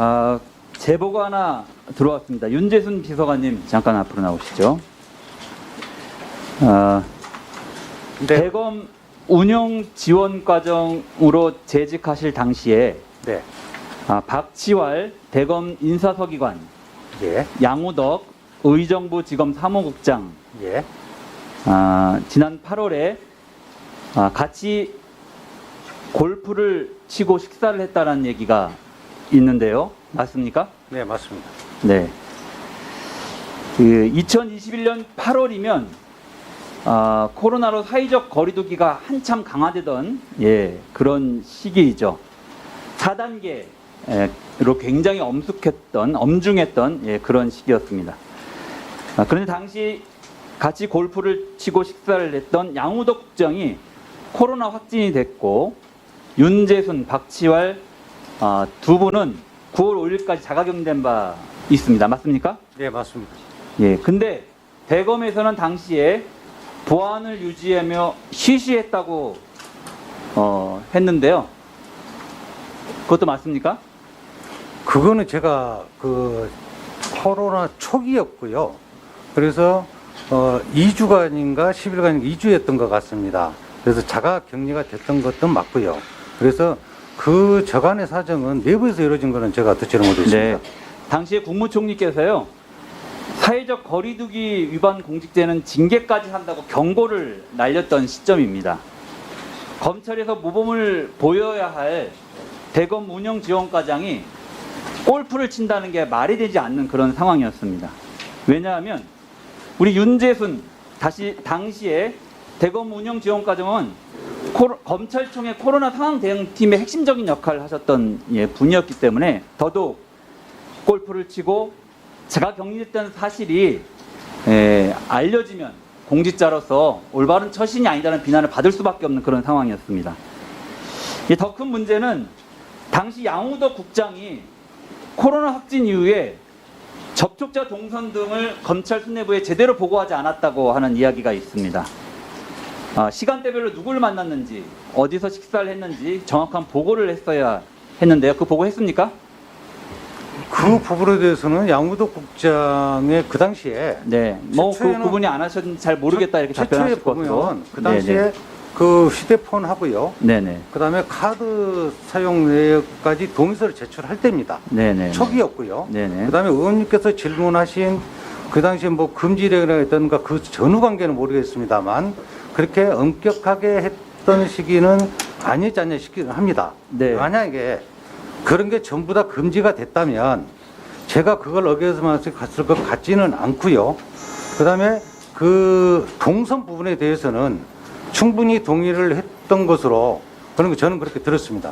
아, 제보가 하나 들어왔습니다. 윤재순 비서관님 잠깐 앞으로 나오시죠. 아, 네. 대검 운영 지원 과정으로 재직하실 당시에 네. 아, 박치왈 대검 인사서기관, 예. 양우덕 의정부 지검 사무국장, 예. 아, 지난 8월에 아, 같이 골프를 치고 식사를 했다라는 얘기가 있는데요. 맞습니까? 네, 맞습니다. 네. 그 2021년 8월이면 아, 코로나로 사회적 거리두기가 한참 강화되던 예, 그런 시기이죠. 4단계로 굉장히 엄숙했던 엄중했던 예, 그런 시기였습니다. 아, 그런데 당시 같이 골프를 치고 식사를 했던 양우덕 국장이 코로나 확진이 됐고 윤재순, 박치왈 아, 두 분은 9월 5일까지 자가격리된 바 있습니다. 맞습니까? 네, 맞습니다. 예. 근데 대검에서는 당시에 보안을 유지하며 쉬쉬했다고 어, 했는데요. 그것도 맞습니까? 그거는 제가 그 코로나 초기였고요. 그래서 어 2주간인가 10일간인가 2주였던 것 같습니다. 그래서 자가 격리가 됐던 것도 맞고요. 그래서 그 저간의 사정은 내부에서 이루어진 거는 제가 듣지를 못했습니다. 네. 당시에 국무총리께서요. 사회적 거리두기 위반 공직죄는 징계까지 한다고 경고를 날렸던 시점입니다. 검찰에서 모범을 보여야 할 대검 운영 지원과장이 골프를 친다는 게 말이 되지 않는 그런 상황이었습니다. 왜냐하면 우리 윤재순 다시 당시에 대검 운영 지원과정은 코로- 검찰청의 코로나 상황 대응팀의 핵심적인 역할을 하셨던 예, 분이었기 때문에 더더욱 골프를 치고 제가 격리됐다는 사실이 예, 알려지면 공직자로서 올바른 처신이 아니다는 비난을 받을 수밖에 없는 그런 상황이었습니다. 더큰 문제는 당시 양우덕 국장이 코로나 확진 이후에 접촉자 동선 등을 검찰 수뇌부에 제대로 보고하지 않았다고 하는 이야기가 있습니다. 아, 시간대별로 누굴 만났는지, 어디서 식사를 했는지 정확한 보고를 했어야 했는데요. 그 보고 했습니까? 그 부분에 대해서는 양우덕 국장의 그 당시에 네. 뭐그 최초에는- 부분이 안 하셨는지 잘 모르겠다 이렇게 답변하실 것으로. 보면 그 당시에 그 휴대폰 하고요. 네네. 그 다음에 카드 사용 내역까지 동의서를 제출할 때입니다. 네네. 초기였고요. 네네. 그 다음에 의원님께서 질문하신 그 당시에 뭐 금지령이라든가 그 전후 관계는 모르겠습니다만 그렇게 엄격하게 했던 시기는 아니지 않냐 싶기는 합니다. 네. 만약에 그런 게 전부 다 금지가 됐다면 제가 그걸 어겨서만 갔을 것 같지는 않고요. 그다음에 그 동선 부분에 대해서는 충분히 동의를 했던 것으로 그런 거 저는 그렇게 들었습니다.